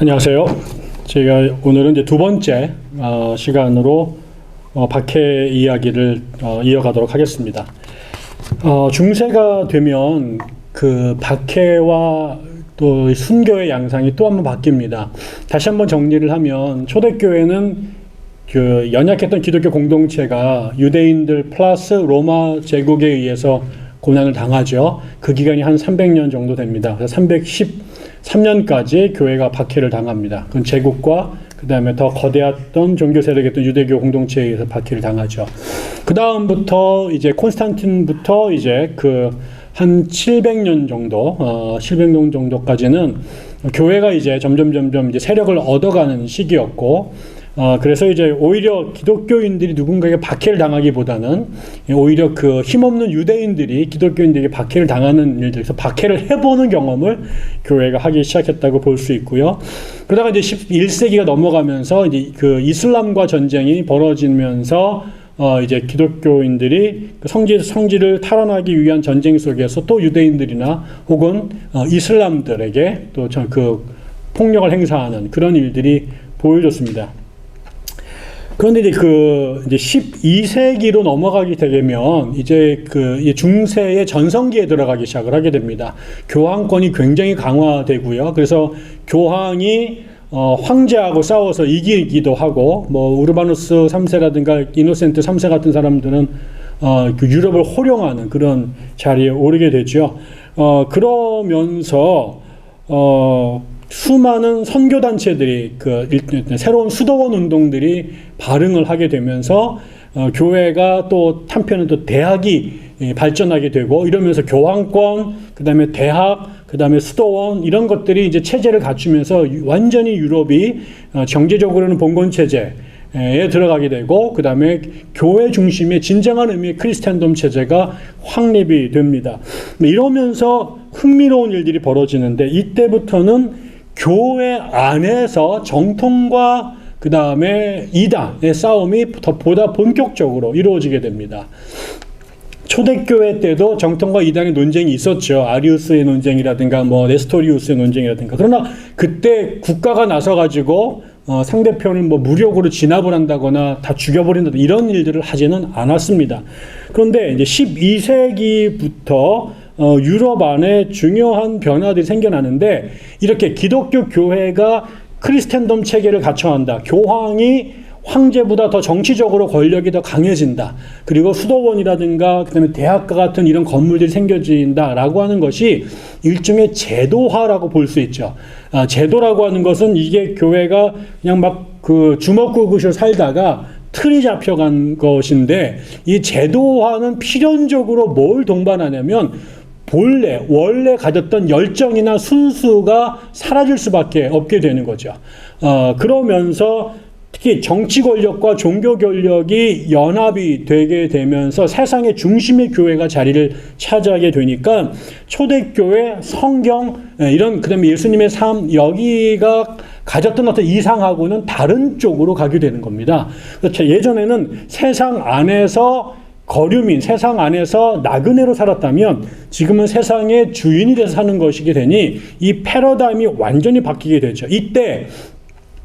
안녕하세요. 제가 오늘은 이제 두 번째 어, 시간으로 어, 박해 이야기를 어, 이어가도록 하겠습니다. 어, 중세가 되면 그 박해와 또 순교의 양상이 또 한번 바뀝니다. 다시 한번 정리를 하면 초대교회는 그 연약했던 기독교 공동체가 유대인들 플러스 로마 제국에 의해서 고난을 당하죠. 그 기간이 한 300년 정도 됩니다. 그래서 313년까지 교회가 박해를 당합니다. 그건 제국과 그 다음에 더 거대했던 종교 세력이었던 유대교 공동체에 의해서 박해를 당하죠. 그 다음부터 이제 콘스탄틴부터 이제 그 한 700년 정도, 어, 700년 정도까지는 교회가 이제 점점 점점 이제 세력을 얻어가는 시기였고, 어, 그래서 이제 오히려 기독교인들이 누군가에게 박해를 당하기보다는 오히려 그 힘없는 유대인들이 기독교인들에게 박해를 당하는 일들에서 박해를 해보는 경험을 교회가 하기 시작했다고 볼 수 있고요. 그러다가 이제 11세기가 넘어가면서 이제 그 이슬람과 전쟁이 벌어지면서 어 이제 기독교인들이 그 성지 성지를 탈환하기 위한 전쟁 속에서 또 유대인들이나 혹은 어 이슬람들에게 또 그 폭력을 행사하는 그런 일들이 보여줬습니다. 그런데 이제 그 이제 12세기로 넘어가게 되면 이제 그 중세의 전성기에 들어가기 시작을 하게 됩니다. 교황권이 굉장히 강화되고요. 그래서 교황이 어, 황제하고 싸워서 이기기도 하고 뭐 우르바누스 3세라든가 이노센트 3세 같은 사람들은 어, 그 유럽을 호령하는 그런 자리에 오르게 되죠. 어, 그러면서 어, 수많은 선교 단체들이 그 새로운 수도원 운동들이 발흥을 하게 되면서 어, 교회가 또 한편은 또 대학이 예, 발전하게 되고 이러면서 교황권 그다음에 대학 그다음에 수도원 이런 것들이 이제 체제를 갖추면서 완전히 유럽이 어, 경제적으로는 봉건 체제 에 들어가게 되고 그 다음에 교회 중심의 진정한 의미의 크리스찬돔 체제가 확립이 됩니다. 이러면서 흥미로운 일들이 벌어지는데 이때부터는 교회 안에서 정통과 그 다음에 이단의 싸움이 더 보다 본격적으로 이루어지게 됩니다. 초대교회 때도 정통과 이단의 논쟁이 있었죠. 아리우스의 논쟁이라든가 뭐 네스토리우스의 논쟁이라든가. 그러나 그때 국가가 나서 가지고 어, 상대편을 뭐 무력으로 진압을 한다거나 다 죽여버린다 이런 일들을 하지는 않았습니다. 그런데 이제 12세기부터 어, 유럽 안에 중요한 변화들이 생겨나는데 이렇게 기독교 교회가 크리스텐덤 체계를 갖춰한다. 교황이 황제보다 더 정치적으로 권력이 더 강해진다. 그리고 수도원이라든가 그다음에 대학가 같은 이런 건물들이 생겨진다라고 하는 것이 일종의 제도화라고 볼 수 있죠. 아, 제도라고 하는 것은 이게 교회가 그냥 막 그 주먹구구쇼 살다가 틀이 잡혀간 것인데 이 제도화는 필연적으로 뭘 동반하냐면 본래 원래 가졌던 열정이나 순수가 사라질 수밖에 없게 되는 거죠. 어, 그러면서 특히 정치 권력과 종교 권력이 연합이 되게 되면서 세상의 중심의 교회가 자리를 차지하게 되니까 초대교회, 성경 예, 이런 그다음에 예수님의 삶 여기가 가졌던 어떤 이상하고는 다른 쪽으로 가게 되는 겁니다. 그렇죠. 예전에는 세상 안에서 거류민, 세상 안에서 나그네로 살았다면 지금은 세상의 주인이 돼서 사는 것이게 되니 이 패러다임이 완전히 바뀌게 되죠. 이때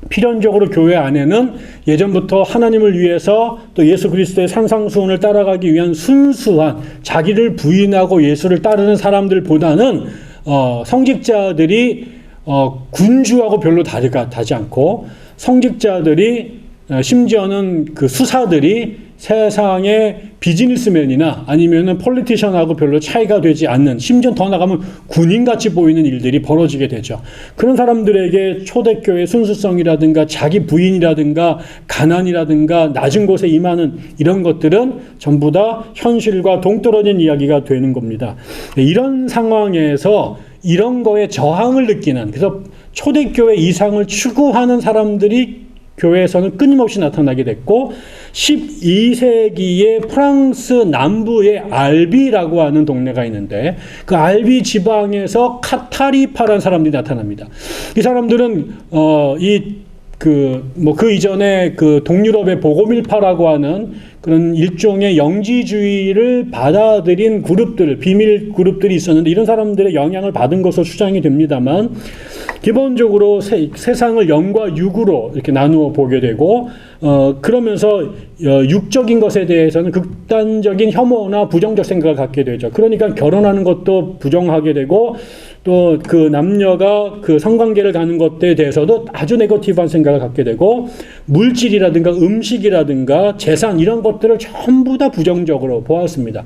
필연적으로 교회 안에는 예전부터 하나님을 위해서 또 예수 그리스도의 산상수훈을 따라가기 위한 순수한 자기를 부인하고 예수를 따르는 사람들보다는 어, 성직자들이 어, 군주하고 별로 다르가 다지 않고 성직자들이 어, 심지어는 그 수사들이 세상의 비즈니스맨이나 아니면은 폴리티션하고 별로 차이가 되지 않는 심지어 더 나가면 군인같이 보이는 일들이 벌어지게 되죠. 그런 사람들에게 초대교회 순수성이라든가 자기 부인이라든가 가난이라든가 낮은 곳에 임하는 이런 것들은 전부 다 현실과 동떨어진 이야기가 되는 겁니다. 이런 상황에서 이런 거에 저항을 느끼는 그래서 초대교회 이상을 추구하는 사람들이 교회에서는 끊임없이 나타나게 됐고 12세기에 프랑스 남부의 알비라고 하는 동네가 있는데 그 알비 지방에서 카타리파라는 사람들이 나타납니다. 이 사람들은 어 이 그, 뭐, 그 이전에 그 동유럽의 보고밀파라고 하는 그런 일종의 영지주의를 받아들인 그룹들, 비밀 그룹들이 있었는데 이런 사람들의 영향을 받은 것으로 추정이 됩니다만 기본적으로 세, 세상을 영과 육으로 이렇게 나누어 보게 되고 어, 그러면서 어, 육적인 것에 대해서는 극단적인 혐오나 부정적 생각을 갖게 되죠. 그러니까 결혼하는 것도 부정하게 되고 또 그 남녀가 그 성관계를 가는 것에 대해서도 아주 네거티브한 생각을 갖게 되고 물질이라든가 음식이라든가 재산 이런 것 들을 전부 다 부정적으로 보았습니다.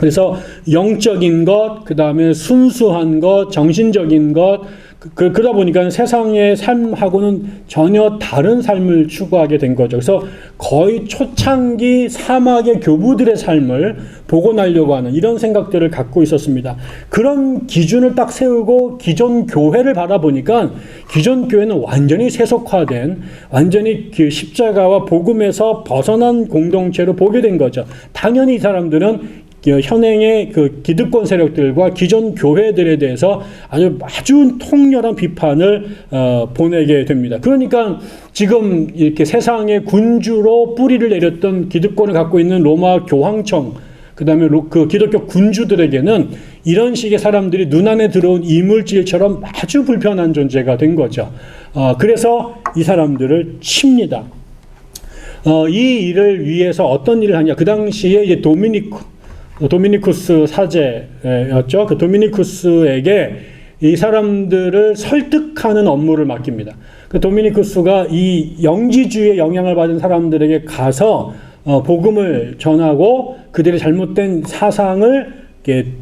그래서 영적인 것, 그 다음에 순수한 것, 정신적인 것, 그, 그러다 보니까 세상의 삶하고는 전혀 다른 삶을 추구하게 된 거죠. 그래서 거의 초창기 사막의 교부들의 삶을 복원하려고 하는 이런 생각들을 갖고 있었습니다. 그런 기준을 딱 세우고 기존 교회를 바라보니까 기존 교회는 완전히 세속화된 완전히 그 십자가와 복음에서 벗어난 공동체로 보게 된 거죠. 당연히 이 사람들은 현행의 그 기득권 세력들과 기존 교회들에 대해서 아주 아주 통렬한 비판을 어, 보내게 됩니다. 그러니까 지금 이렇게 세상의 군주로 뿌리를 내렸던 기득권을 갖고 있는 로마 교황청 그다음에 그 기독교 군주들에게는 이런 식의 사람들이 눈안에 들어온 이물질처럼 아주 불편한 존재가 된 거죠. 어, 그래서 이 사람들을 칩니다. 어, 이 일을 위해서 어떤 일을 하냐? 그 당시에 이제 도미니크 도미니쿠스 사제였죠. 그 도미니쿠스에게 이 사람들을 설득하는 업무를 맡깁니다. 그 도미니쿠스가 이 영지주의의 영향을 받은 사람들에게 가서 어, 복음을 전하고 그들의 잘못된 사상을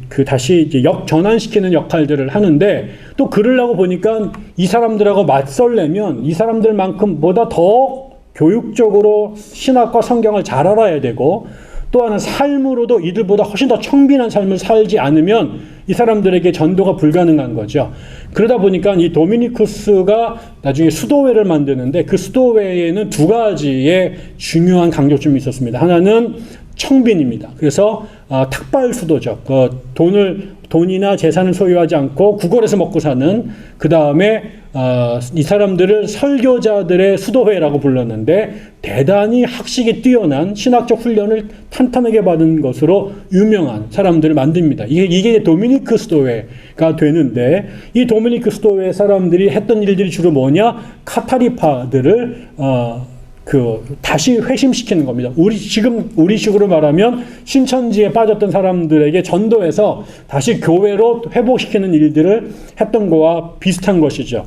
그 다시 역전환시키는 역할들을 하는데 또 그러려고 보니까 이 사람들하고 맞설려면 이 사람들만큼 보다 더 교육적으로 신학과 성경을 잘 알아야 되고 또 하나 삶으로도 이들보다 훨씬 더 청빈한 삶을 살지 않으면 이 사람들에게 전도가 불가능한 거죠. 그러다 보니까 이 도미니쿠스가 나중에 수도회를 만드는데 그 수도회에는 두 가지의 중요한 강조점이 있었습니다. 하나는 청빈입니다. 그래서 어, 탁발 수도죠. 그 돈을 돈이나 재산을 소유하지 않고 구걸해서 먹고 사는 그 다음에 어, 이 사람들을 설교자들의 수도회라고 불렀는데 대단히 학식이 뛰어난 신학적 훈련을 탄탄하게 받은 것으로 유명한 사람들을 만듭니다. 이게, 이게 도미니크 수도회가 되는데 이 도미니크 수도회 사람들이 했던 일들이 주로 뭐냐? 카타리파들을 어, 그 다시 회심시키는 겁니다. 우리 지금 우리식으로 말하면 신천지에 빠졌던 사람들에게 전도해서 다시 교회로 회복시키는 일들을 했던 거와 비슷한 것이죠.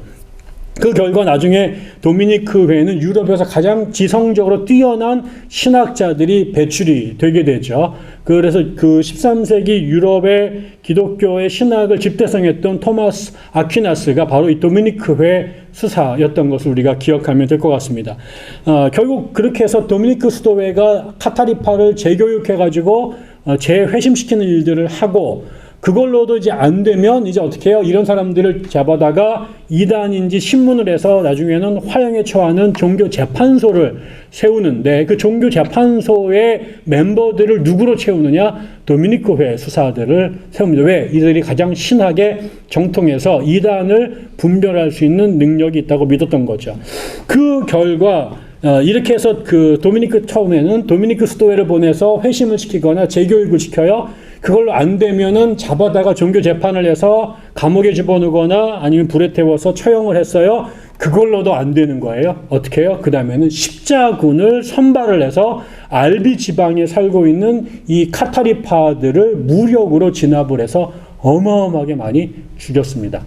그 결과 나중에 도미니크 회는 유럽에서 가장 지성적으로 뛰어난 신학자들이 배출이 되게 되죠. 그래서 그 13세기 유럽의 기독교의 신학을 집대성했던 토마스 아퀴나스가 바로 이 도미니크 회 수사였던 것을 우리가 기억하면 될 것 같습니다. 어, 결국 그렇게 해서 도미니크 수도회가 카타리파를 재교육해가지고 어, 재회심시키는 일들을 하고 그걸로도 이제 안 되면 이제 어떻게 해요? 이런 사람들을 잡아다가 이단인지 신문을 해서 나중에는 화형에 처하는 종교 재판소를 세우는데 그 종교 재판소의 멤버들을 누구로 채우느냐? 도미니크회 수사들을 세웁니다. 왜? 이들이 가장 신하게 정통해서 이단을 분별할 수 있는 능력이 있다고 믿었던 거죠. 그 결과 어, 이렇게 해서 그 도미니크 처음에는 도미니크 스토웨를 보내서 회심을 시키거나 재교육을 시켜요. 그걸로 안 되면은 잡아다가 종교 재판을 해서 감옥에 집어넣거나 아니면 불에 태워서 처형을 했어요. 그걸로도 안 되는 거예요. 어떻게 해요? 그 다음에는 십자군을 선발을 해서 알비 지방에 살고 있는 이 카타리파들을 무력으로 진압을 해서 어마어마하게 많이 죽였습니다.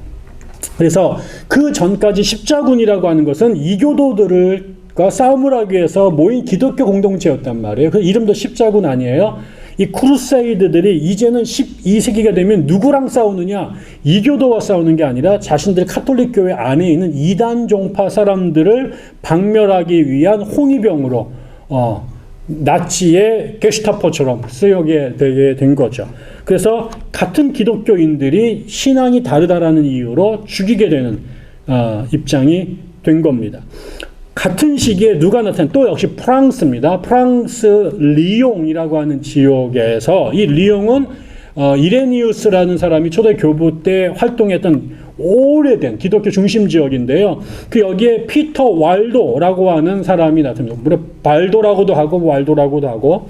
그래서 그 전까지 십자군이라고 하는 것은 이교도들 과 싸움을 하기 위해서 모인 기독교 공동체였단 말이에요. 그 이름도 십자군 아니에요? 이 크루세이드들이 이제는 12세기가 되면 누구랑 싸우느냐? 이교도와 싸우는 게 아니라 자신들 카톨릭 교회 안에 있는 이단 종파 사람들을 박멸하기 위한 홍위병으로 어, 나치의 게슈타포처럼 쓰여게 되게 된 거죠. 그래서 같은 기독교인들이 신앙이 다르다라는 이유로 죽이게 되는 어, 입장이 된 겁니다. 같은 시기에 누가 나타난 또 역시 프랑스입니다. 프랑스 리옹이라고 하는 지역에서 이 리옹은 어, 이레니우스라는 사람이 초대 교부 때 활동했던 오래된 기독교 중심 지역인데요. 그 여기에 피터 왈도라고 하는 사람이 나타납니다. 물론 발도라고도 하고 왈도라고도 하고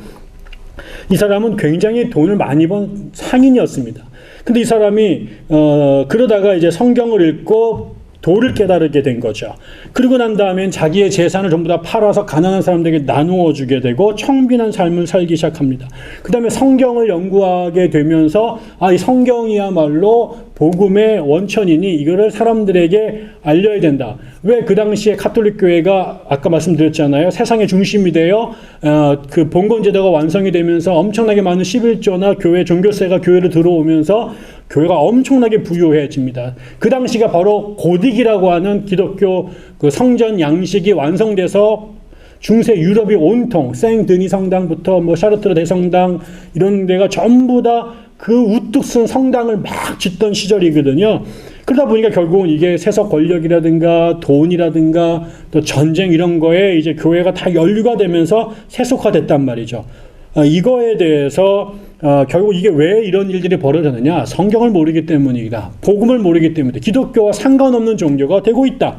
이 사람은 굉장히 돈을 많이 번 상인이었습니다. 근데 이 사람이 어 그러다가 이제 성경을 읽고 도를 깨달게 된 거죠. 그리고 난 다음엔 자기의 재산을 전부 다 팔아서 가난한 사람들에게 나누어 주게 되고 청빈한 삶을 살기 시작합니다. 그 다음에 성경을 연구하게 되면서 아, 이 성경이야말로 복음의 원천이니 이거를 사람들에게 알려야 된다. 왜 그 당시에 카톨릭 교회가 아까 말씀드렸잖아요. 세상의 중심이 되어 어, 그 봉건 제도가 완성이 되면서 엄청나게 많은 11조나 교회 종교세가 교회로 들어오면서 교회가 엄청나게 부유해집니다. 그 당시가 바로 고딕이라고 하는 기독교 그 성전 양식이 완성돼서 중세 유럽이 온통 생드니 성당부터 뭐 샤르트르 대성당 이런 데가 전부 다 그 우뚝 쓴 성당을 막 짓던 시절이거든요. 그러다 보니까 결국은 이게 세속 권력이라든가 돈이라든가 또 전쟁 이런 거에 이제 교회가 다 연류가 되면서 세속화됐단 말이죠. 어, 이거에 대해서 어, 결국 이게 왜 이런 일들이 벌어졌느냐? 성경을 모르기 때문이다. 복음을 모르기 때문이다. 기독교와 상관없는 종교가 되고 있다.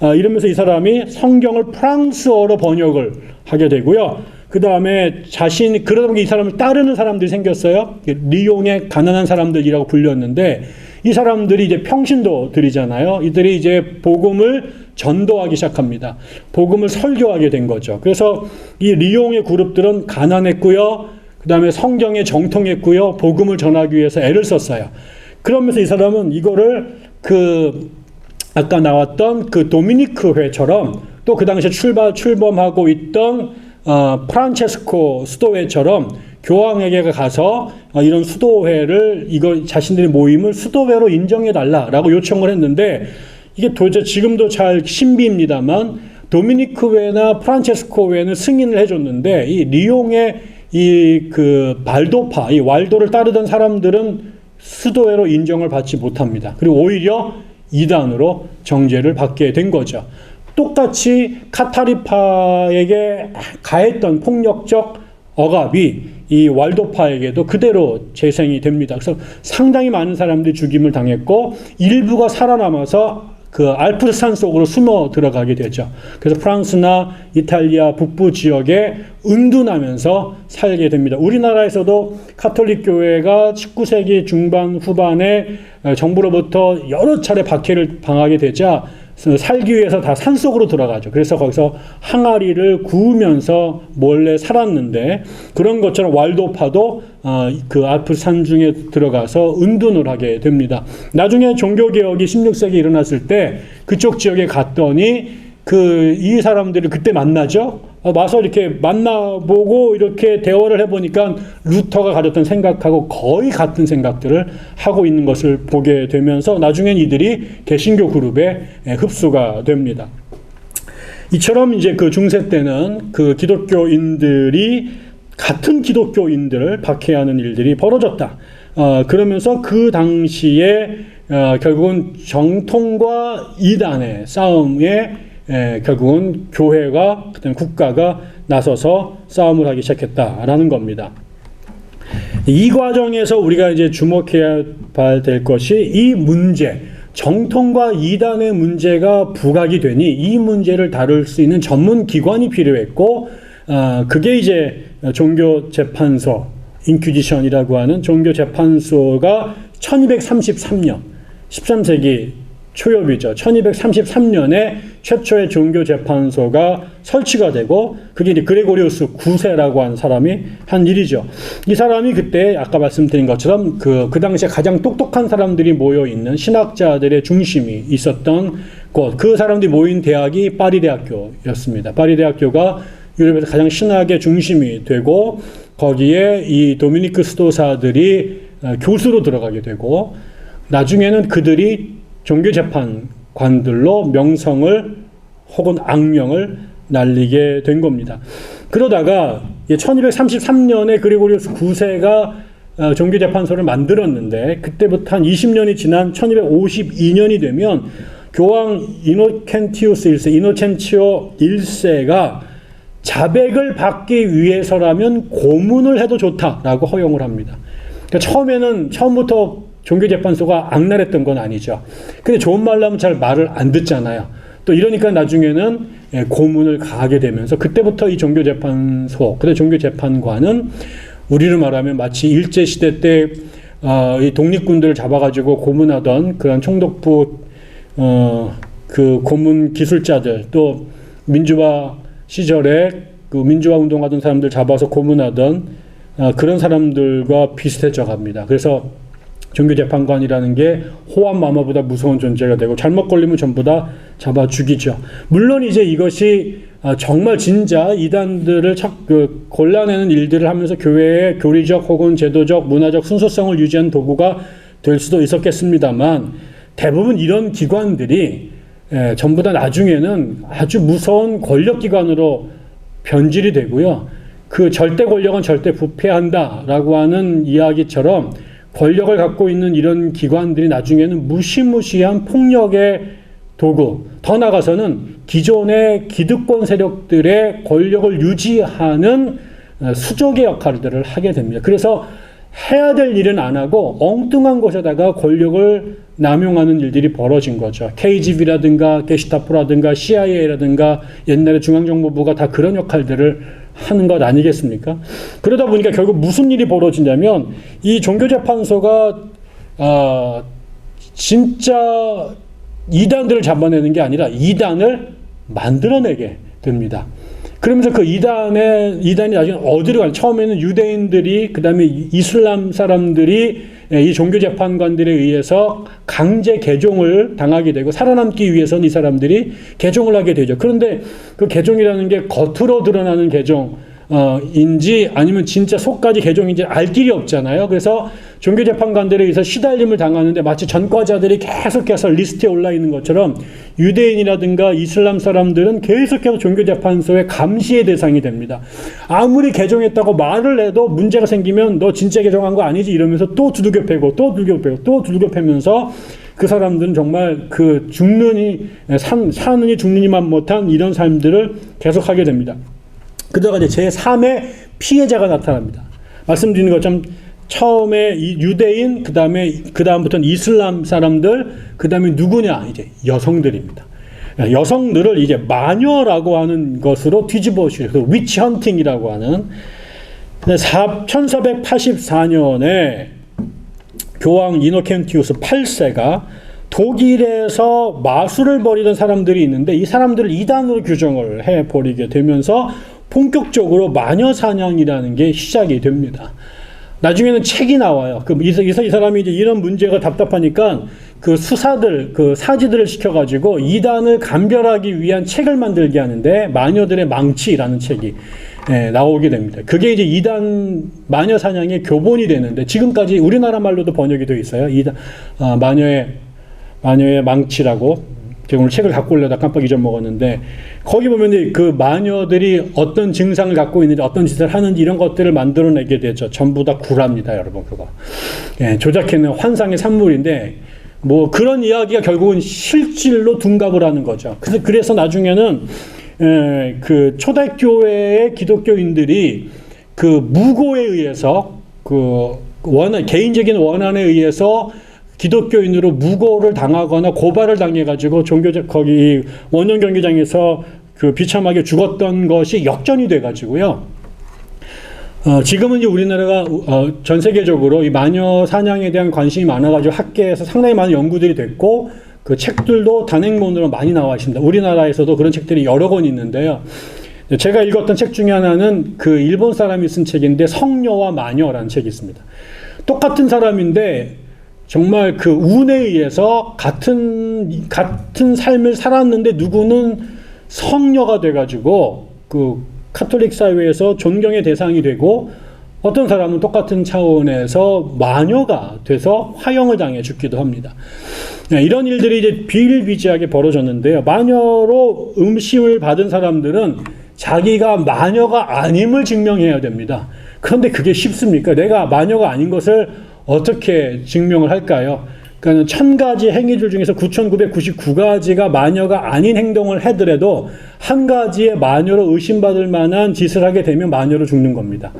어, 이러면서 이 사람이 성경을 프랑스어로 번역을 하게 되고요. 그 다음에 자신, 그러다 보니 이 사람을 따르는 사람들이 생겼어요. 리용의 가난한 사람들이라고 불렸는데 이 사람들이 이제 평신도들이잖아요. 이들이 이제 복음을 전도하기 시작합니다. 복음을 설교하게 된 거죠. 그래서 이 리용의 그룹들은 가난했고요. 그 다음에 성경에 정통했고요. 복음을 전하기 위해서 애를 썼어요. 그러면서 이 사람은 이거를 그 아까 나왔던 그 도미니크 회처럼 또 그 당시에 출발 출범하고 있던 어, 프란체스코 수도회처럼 교황에게 가서 어, 이런 수도회를 이거 자신들의 모임을 수도회로 인정해 달라라고 요청을 했는데 이게 도대체 지금도 잘 신비입니다만 도미니크회나 프란체스코회는 승인을 해줬는데 이 리옹의 이 그 발도파 이 왈도를 따르던 사람들은 수도회로 인정을 받지 못합니다. 그리고 오히려 이단으로 정죄를 받게 된 거죠. 똑같이 카타리파에게 가했던 폭력적 억압이 이 왈도파에게도 그대로 재생이 됩니다. 그래서 상당히 많은 사람들이 죽임을 당했고 일부가 살아남아서 그 알프스 산 속으로 숨어 들어가게 되죠. 그래서 프랑스나 이탈리아 북부 지역에 은둔하면서 살게 됩니다. 우리나라에서도 카톨릭 교회가 19세기 중반 후반에 정부로부터 여러 차례 박해를 당하게 되자 살기 위해서 다 산속으로 들어가죠. 그래서 거기서 항아리를 구우면서 몰래 살았는데 그런 것처럼 왈도파도 어, 그 알프 산 중에 들어가서 은둔을 하게 됩니다. 나중에 종교개혁이 16세기 일어났을 때 그쪽 지역에 갔더니 그 이 사람들을 그때 만나죠. 어, 와서 이렇게 만나보고 이렇게 대화를 해보니까 루터가 가졌던 생각하고 거의 같은 생각들을 하고 있는 것을 보게 되면서 나중엔 이들이 개신교 그룹에 흡수가 됩니다. 이처럼 이제 그 중세 때는 그 기독교인들이 같은 기독교인들을 박해하는 일들이 벌어졌다. 어, 그러면서 그 당시에 어, 결국은 정통과 이단의 싸움에 에, 결국은 교회가 그다음 국가가 나서서 싸움을 하기 시작했다라는 겁니다. 이 과정에서 우리가 이제 주목해야 될 것이 이 문제, 정통과 이단의 문제가 부각이 되니 이 문제를 다룰 수 있는 전문 기관이 필요했고, 어, 그게 이제 종교 재판소, 인퀴지션이라고 하는 종교 재판소가 1233년, 13세기 초엽이죠. 1233년에 최초의 종교 재판소가 설치가 되고 그게 이제 그레고리우스 9세라고 한 사람이 한 일이죠. 이 사람이 그때 아까 말씀드린 것처럼 그, 그 당시에 가장 똑똑한 사람들이 모여 있는 신학자들의 중심이 있었던 곳. 그 사람들이 모인 대학이 파리 대학교였습니다. 파리 대학교가 유럽에서 가장 신학의 중심이 되고 거기에 이 도미니크 스도사들이 어, 교수로 들어가게 되고 나중에는 그들이 종교재판관들로 명성을 혹은 악명을 날리게 된 겁니다. 그러다가 1233년에 그리고리우스 9세가 어, 종교재판소를 만들었는데 그때부터 한 20년이 지난 1252년이 되면 교황 이노켄티우스 1세, 이노첸치오 1세가 자백을 받기 위해서라면 고문을 해도 좋다라고 허용을 합니다. 그러니까 처음에는 처음부터 종교재판소가 악랄했던 건 아니죠. 근데 좋은 말로 하면 잘 말을 안 듣잖아요. 또 이러니까 나중에는 예, 고문을 가하게 되면서 그때부터 이 종교재판소, 그때 종교재판관은 우리로 말하면 마치 일제시대 때 어, 이 독립군들을 잡아가지고 고문하던 그런 총독부 어, 그 고문 기술자들 또 민주화 시절에 그 민주화 운동하던 사람들 잡아서 고문하던 어, 그런 사람들과 비슷해져 갑니다. 그래서 종교재판관이라는 게 호환 마마보다 무서운 존재가 되고 잘못 걸리면 전부 다 잡아 죽이죠. 물론 이제 이것이 아, 정말 진짜 이단들을 착, 그, 골라내는 일들을 하면서 교회의 교리적 혹은 제도적 문화적 순수성을 유지하는 도구가 될 수도 있었겠습니다만 대부분 이런 기관들이 예, 전부 다 나중에는 아주 무서운 권력기관으로 변질이 되고요. 그 절대 권력은 절대 부패한다라고 하는 이야기처럼 권력을 갖고 있는 이런 기관들이 나중에는 무시무시한 폭력의 도구, 더 나아가서는 기존의 기득권 세력들의 권력을 유지하는 어, 수족의 역할들을 하게 됩니다. 그래서 해야 될 일은 안 하고 엉뚱한 곳에다가 권력을 남용하는 일들이 벌어진 거죠. KGB라든가 게시타포라든가 CIA라든가 옛날에 중앙정보부가 다 그런 역할들을 하는 것 아니겠습니까? 그러다 보니까 결국 무슨 일이 벌어지냐면 이 종교재판소가 어, 진짜 이단들을 잡아내는 게 아니라 이단을 만들어내게 됩니다. 그러면서 그 이단의 이단이 나중에 어디로 가냐? 처음에는 유대인들이 그다음에 이슬람 사람들이 이 종교 재판관들에 의해서 강제 개종을 당하게 되고 살아남기 위해서는 이 사람들이 개종을 하게 되죠. 그런데 그 개종이라는 게 겉으로 드러나는 개종 어, 인지 아니면 진짜 속까지 개종인지 알 길이 없잖아요. 그래서 종교재판관들에 의해서 시달림을 당하는데 마치 전과자들이 계속해서 리스트에 올라 있는 것처럼 유대인이라든가 이슬람 사람들은 계속해서 종교재판소의 감시의 대상이 됩니다. 아무리 개종했다고 말을 해도 문제가 생기면 너 진짜 개종한 거 아니지 이러면서 또 두들겨 패고 또 두들겨 패고 또 두들겨 패면서 그 사람들은 정말 그 죽느니 산, 사느니 죽느니만 못한 이런 삶들을 계속하게 됩니다. 그러다가 이제 제3의 피해자가 나타납니다. 말씀드리는 것처럼 처음에 유대인, 그 다음에, 그 다음부터는 이슬람 사람들, 그 다음에 누구냐? 이제 여성들입니다. 여성들을 이제 마녀라고 하는 것으로 뒤집어 주셔서 위치 헌팅이라고 하는 1484년에 교황 이노켄티우스 8세가 독일에서 마술을 벌이던 사람들이 있는데 이 사람들을 이단으로 규정을 해 버리게 되면서 본격적으로 마녀 사냥이라는 게 시작이 됩니다. 나중에는 책이 나와요. 그, 이, 이, 이 사람이 이제 이런 문제가 답답하니까 그 수사들, 그 사지들을 시켜가지고 이단을 감별하기 위한 책을 만들게 하는데 마녀들의 망치라는 책이 예, 나오게 됩니다. 그게 이제 이단 마녀 사냥의 교본이 되는데 지금까지 우리나라 말로도 번역이 되어 있어요. 이단 아, 마녀의 마녀의 망치라고 제가 오늘 책을 갖고 올려다 깜빡 잊어먹었는데 거기 보면 그 마녀들이 어떤 증상을 갖고 있는지 어떤 짓을 하는지 이런 것들을 만들어내게 되죠. 전부 다 구랍니다, 여러분 그거. 예, 조작해낸 환상의 산물인데 뭐 그런 이야기가 결국은 실질로 둔갑을 하는 거죠. 그래서 그래서 나중에는 예, 그 초대교회의 기독교인들이 그 무고에 의해서 그 원한 개인적인 원한에 의해서 기독교인으로 무고를 당하거나 고발을 당해가지고 종교적 거기 원년 경기장에서 그 비참하게 죽었던 것이 역전이 돼가지고요. 어, 지금은 이제 우리나라가 어, 전 세계적으로 이 마녀 사냥에 대한 관심이 많아가지고 학계에서 상당히 많은 연구들이 됐고 그 책들도 단행본으로 많이 나와 있습니다. 우리나라에서도 그런 책들이 여러 권 있는데요. 제가 읽었던 책 중에 하나는 그 일본 사람이 쓴 책인데 성녀와 마녀라는 책이 있습니다. 똑같은 사람인데 정말 그 운에 의해서 같은 같은 삶을 살았는데 누구는 성녀가 돼가지고 그 카톨릭 사회에서 존경의 대상이 되고 어떤 사람은 똑같은 차원에서 마녀가 돼서 화형을 당해 죽기도 합니다. 네, 이런 일들이 이제 비일비재하게 벌어졌는데요. 마녀로 음심을 받은 사람들은 자기가 마녀가 아님을 증명해야 됩니다. 그런데 그게 쉽습니까? 내가 마녀가 아닌 것을 어떻게 증명을 할까요? 그러니까 천 가지 행위들 중에서 9,999가지가 마녀가 아닌 행동을 하더라도 한 가지의 마녀로 의심받을 만한 짓을 하게 되면 마녀로 죽는 겁니다.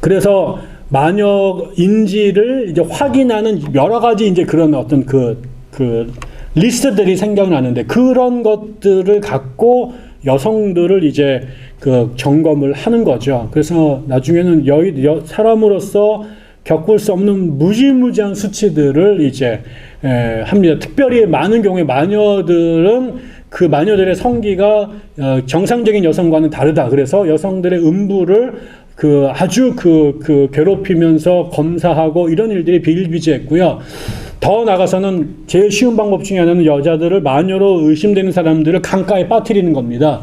그래서 마녀인지를 이제 확인하는 여러 가지 이제 그런 어떤 그, 그 리스트들이 생겨나는데 그런 것들을 갖고 여성들을 이제 그 점검을 하는 거죠. 그래서 나중에는 여, 여 사람으로서 겪을 수 없는 무지무지한 수치들을 이제 에, 합니다. 특별히 많은 경우에 마녀들은 그 마녀들의 성기가 어, 정상적인 여성과는 다르다. 그래서 여성들의 음부를 그 아주 그, 그 괴롭히면서 검사하고 이런 일들이 비일비재했고요. 더 나가서는 제일 쉬운 방법 중에 하나는 여자들을 마녀로 의심되는 사람들을 강가에 빠뜨리는 겁니다.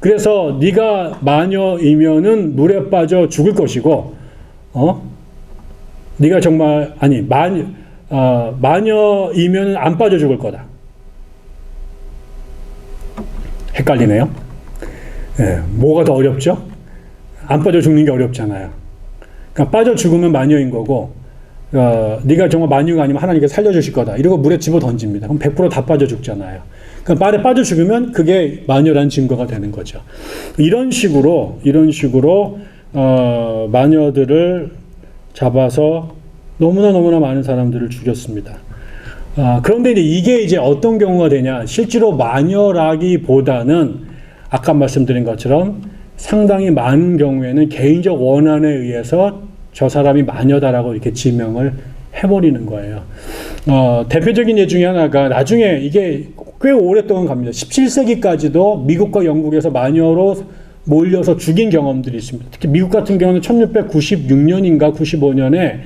그래서 네가 마녀이면은 물에 빠져 죽을 것이고, 어? 네가 정말 아니 마녀 어, 마녀이면 안 빠져 죽을 거다. 헷갈리네요. 예, 뭐가 더 어렵죠? 안 빠져 죽는 게 어렵잖아요. 그러니까 빠져 죽으면 마녀인 거고, 어, 네가 정말 마녀가 아니면 하나님께서 살려주실 거다. 이러고 물에 집어 던집니다. 그럼 100%다 빠져 죽잖아요. 그러니까 말에 빠져 죽으면 그게 마녀란 증거가 되는 거죠. 이런 식으로 이런 식으로 어, 마녀들을 잡아서 너무나 너무나 많은 사람들을 죽였습니다. 아, 그런데 이제 이게 이제 어떤 경우가 되냐? 실제로 마녀라기보다는 아까 말씀드린 것처럼 상당히 많은 경우에는 개인적 원한에 의해서 저 사람이 마녀다라고 이렇게 지명을 해버리는 거예요. 어, 대표적인 예 중에 하나가 나중에 이게 꽤 오랫동안 갑니다. 17세기까지도 미국과 영국에서 마녀로 몰려서 죽인 경험들이 있습니다. 특히 미국 같은 경우는 1696년인가 95년에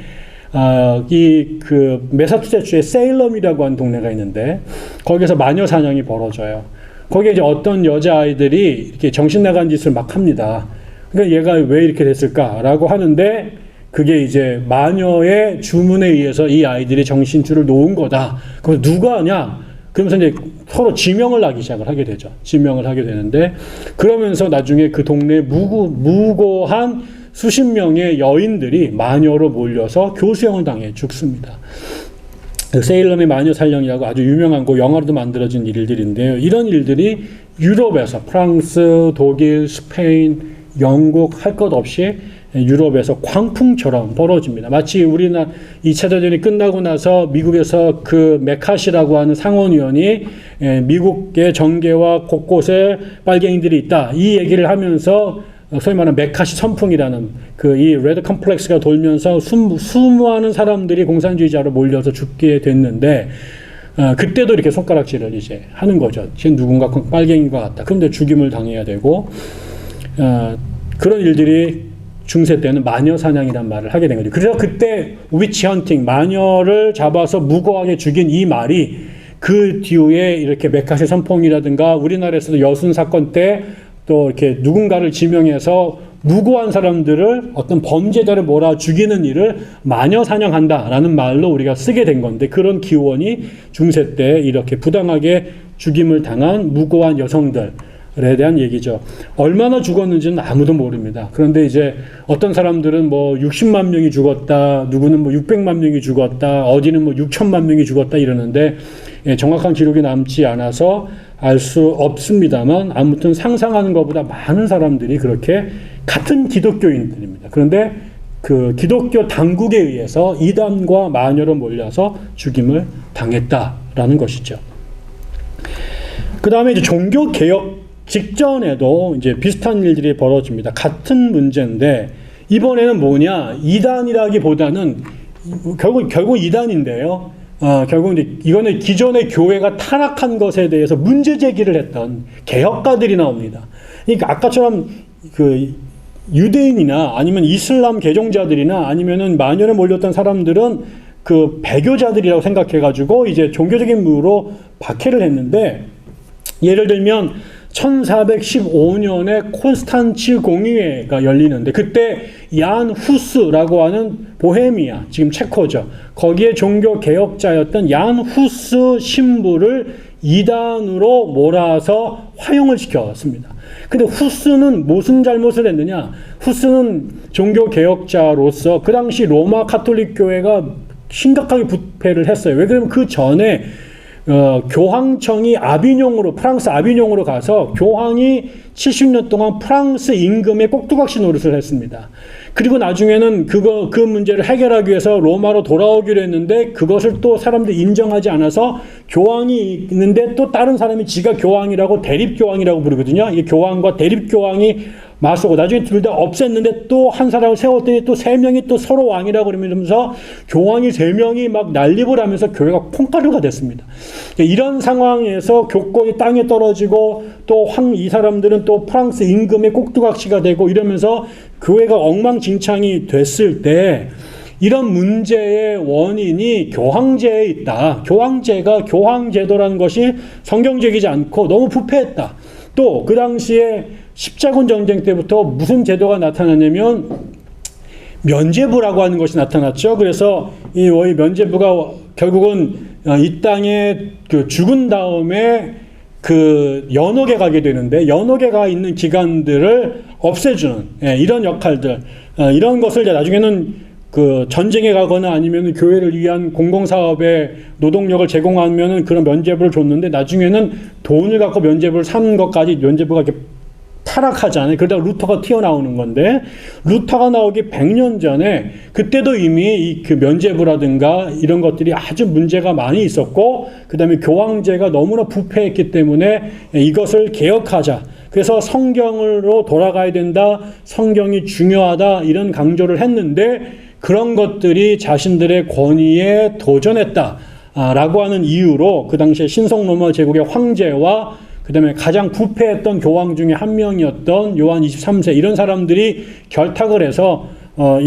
어, 이그 메사추세츠의 세일럼이라고 하는 동네가 있는데 거기서 마녀 사냥이 벌어져요. 거기에 이제 어떤 여자 아이들이 이렇게 정신 나간 짓을 막 합니다. 그러니까 얘가 왜 이렇게 됐을까라고 하는데 그게 이제 마녀의 주문에 의해서 이 아이들이 정신줄을 놓은 거다. 그럼 누가 하냐? 그러면서 이제 서로 지명을 하기 시작을 하게 되죠. 지명을 하게 되는데 그러면서 나중에 그 동네 무고, 무고한 수십 명의 여인들이 마녀로 몰려서 교수형을 당해 죽습니다. 세일럼의 마녀 살령이라고 아주 유명한 거 영화로도 만들어진 일들인데요. 이런 일들이 유럽에서 프랑스, 독일, 스페인, 영국 할 것 없이 유럽에서 광풍처럼 벌어집니다. 마치 우리나 2차 대전이 끝나고 나서 미국에서 그 메카시라고 하는 상원의원이 미국의 정계와 곳곳에 빨갱이들이 있다. 이 얘기를 하면서 소위 말하는 메카시 선풍이라는 그 이 레드 컴플렉스가 돌면서 수, 수많은 사람들이 공산주의자로 몰려서 죽게 됐는데 어, 그때도 이렇게 손가락질을 이제 하는 거죠. 지금 누군가 빨갱인 것 같다. 그런데 죽임을 당해야 되고 어, 그런 일들이 중세 때는 마녀 사냥이란 말을 하게 된 거죠. 그래서 그때 위치 헌팅 마녀를 잡아서 무고하게 죽인 이 말이 그 뒤에 이렇게 메카시 선풍이라든가 우리나라에서도 여순 사건 때 또 이렇게 누군가를 지명해서 무고한 사람들을 어떤 범죄자를 몰아 죽이는 일을 마녀 사냥한다라는 말로 우리가 쓰게 된 건데 그런 기원이 중세 때 이렇게 부당하게 죽임을 당한 무고한 여성들 에 대한 얘기죠. 얼마나 죽었는지는 아무도 모릅니다. 그런데 이제 어떤 사람들은 뭐 60만 명이 죽었다, 누구는 뭐 600만 명이 죽었다, 어디는 뭐 6천만 명이 죽었다 이러는데 예, 정확한 기록이 남지 않아서 알 수 없습니다만 아무튼 상상하는 것보다 많은 사람들이 그렇게 같은 기독교인들입니다. 그런데 그 기독교 당국에 의해서 이단과 마녀로 몰려서 죽임을 당했다라는 것이죠. 그 다음에 이제 종교 개혁 직전에도 이제 비슷한 일들이 벌어집니다. 같은 문제인데 이번에는 뭐냐 이단이라기보다는 결국 결국 이단인데요. 어, 결국 이제 이거는 기존의 교회가 타락한 것에 대해서 문제 제기를 했던 개혁가들이 나옵니다. 그러니까 아까처럼 그 유대인이나 아니면 이슬람 개종자들이나 아니면은 만연에 몰렸던 사람들은 그 배교자들이라고 생각해가지고 이제 종교적인 무로 박해를 했는데 예를 들면 1415년에 콘스탄츠 공의회가 열리는데 그때 얀 후스라고 하는 보헤미아 지금 체코죠. 거기에 종교 개혁자였던 얀 후스 신부를 이단으로 몰아서 화형을 시켰습니다. 근데 후스는 무슨 잘못을 했느냐? 후스는 종교 개혁자로서 그 당시 로마 카톨릭 교회가 심각하게 부패를 했어요. 왜 그러면 그 전에 어, 교황청이 아비뇽으로 프랑스 아비뇽으로 가서 교황이 70년 동안 프랑스 임금의 꼭두각시 노릇을 했습니다. 그리고 나중에는 그거 그 문제를 해결하기 위해서 로마로 돌아오기로 했는데 그것을 또 사람들이 인정하지 않아서 교황이 있는데 또 다른 사람이 지가 교황이라고 대립 교황이라고 부르거든요. 이 교황과 대립 교황이 맞서고 나중에 둘 다 없앴는데 또 한 사람을 세웠더니 또 세 명이 또 서로 왕이라고 그러면서 교황이 세 명이 막 난립을 하면서 교회가 콩가루가 됐습니다. 이런 상황에서 교권이 땅에 떨어지고 또 황 이 사람들은 또 프랑스 임금의 꼭두각시가 되고 이러면서 교회가 엉망진창이 됐을 때 이런 문제의 원인이 교황제에 있다. 교황제가 교황제도라는 것이 성경적이지 않고 너무 부패했다. 또 그 당시에 십자군 전쟁 때부터 무슨 제도가 나타났냐면 면제부라고 하는 것이 나타났죠. 그래서 이 면제부가 결국은 어, 이 땅에 그 죽은 다음에 그 연옥에 가게 되는데 연옥에 가 있는 기관들을 없애주는 예, 이런 역할들 어, 이런 것을 나중에는 그 전쟁에 가거나 아니면 교회를 위한 공공사업에 노동력을 제공하면은 그런 면제부를 줬는데 나중에는 돈을 갖고 면제부를 사는 것까지 면제부가 이렇게 타락하잖아요. 그러다가 루터가 튀어나오는 건데 루터가 나오기 100년 전에 그때도 이미 이 그 면제부라든가 이런 것들이 아주 문제가 많이 있었고 그다음에 교황제가 너무나 부패했기 때문에 이것을 개혁하자. 그래서 성경으로 돌아가야 된다. 성경이 중요하다. 이런 강조를 했는데 그런 것들이 자신들의 권위에 도전했다. 라고 하는 이유로 그 당시에 신성로마 제국의 황제와 그 다음에 가장 부패했던 교황 중에 한 명이었던 요한 23세 이런 사람들이 결탁을 해서 어,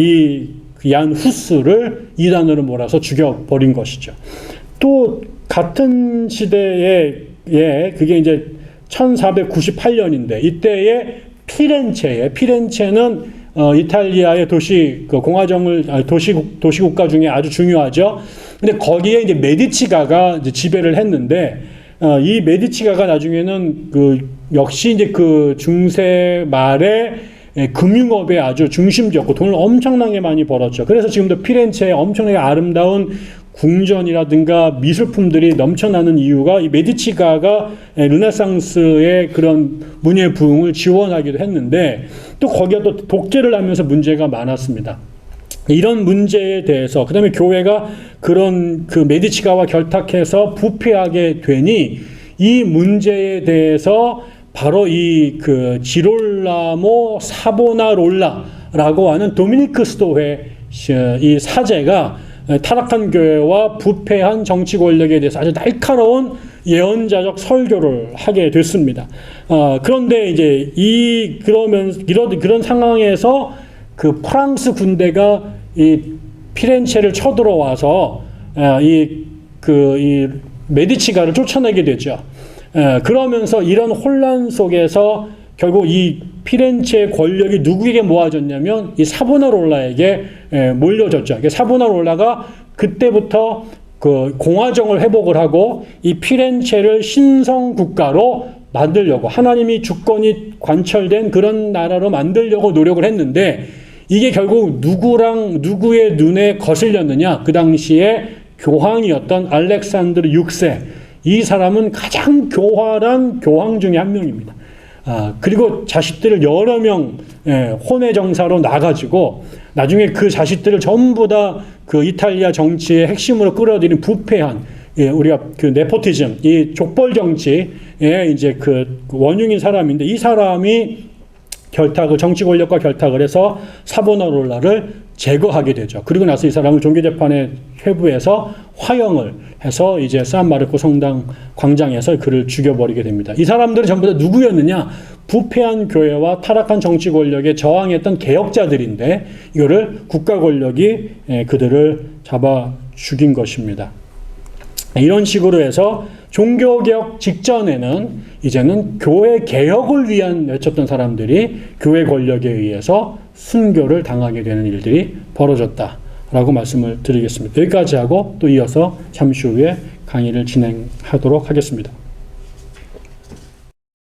이얀 후스를 이단으로 몰아서 죽여버린 것이죠. 또 같은 시대에 예, 그게 이제 1498년인데 이때에 피렌체에 피렌체는 어, 이탈리아의 도시 그 공화정을 아니, 도시 도시 국가 중에 아주 중요하죠. 근데 거기에 이제 메디치가가 이제 지배를 했는데 어, 이 메디치가가 나중에는 그 역시 이제 그 중세 말에 예, 금융업에 아주 중심지였고 돈을 엄청나게 많이 벌었죠. 그래서 지금도 피렌체에 엄청나게 아름다운 궁전이라든가 미술품들이 넘쳐나는 이유가 이 메디치가가 예, 르네상스의 그런 문예 부흥을 지원하기도 했는데 또 거기가 또 독재를 하면서 문제가 많았습니다. 이런 문제에 대해서 그다음에 교회가 그런 그 메디치가와 결탁해서 부패하게 되니 이 문제에 대해서 바로 이 그 지롤라모 사보나롤라라고 하는 도미니크 스토회 이 사제가 타락한 교회와 부패한 정치 권력에 대해서 아주 날카로운 예언자적 설교를 하게 됐습니다. 어, 그런데 이제 이 그러면 이런 그런 상황에서 그 프랑스 군대가 이 피렌체를 쳐들어와서 어, 이그 이 메디치가를 쫓아내게 되죠. 어, 그러면서 이런 혼란 속에서 결국 이 피렌체의 권력이 누구에게 모아졌냐면 이 사보나롤라에게 몰려졌죠. 사보나롤라가 그때부터 그 공화정을 회복을 하고 이 피렌체를 신성 국가로 만들려고 하나님이 주권이 관철된 그런 나라로 만들려고 노력을 했는데 이게 결국 누구랑 누구의 눈에 거슬렸느냐? 그 당시에 교황이었던 알렉산드르 6세. 이 사람은 가장 교활한 교황 중에 한 명입니다. 아, 그리고 자식들을 여러 명 예, 혼외 정사로 나가지고 나중에 그 자식들을 전부 다 그 이탈리아 정치의 핵심으로 끌어들인 부패한 예, 우리가 그 네포티즘, 이 족벌 정치에 이제 그 원흉인 사람인데 이 사람이 결탁을 정치 권력과 결탁을 해서 사보나롤라를 제거하게 되죠. 그리고 나서 이 사람을 종교재판에 회부해서 화형을 해서 이제 산 마르코 성당 광장에서 그를 죽여버리게 됩니다. 이 사람들은 전부 다 누구였느냐? 부패한 교회와 타락한 정치 권력에 저항했던 개혁자들인데 이거를 국가 권력이 예, 그들을 잡아 죽인 것입니다. 이런 식으로 해서 종교개혁 직전에는 이제는 교회 개혁을 위한 외쳤던 사람들이 교회 권력에 의해서 순교를 당하게 되는 일들이 벌어졌다라고 말씀을 드리겠습니다. 여기까지 하고 또 이어서 잠시 후에 강의를 진행하도록 하겠습니다.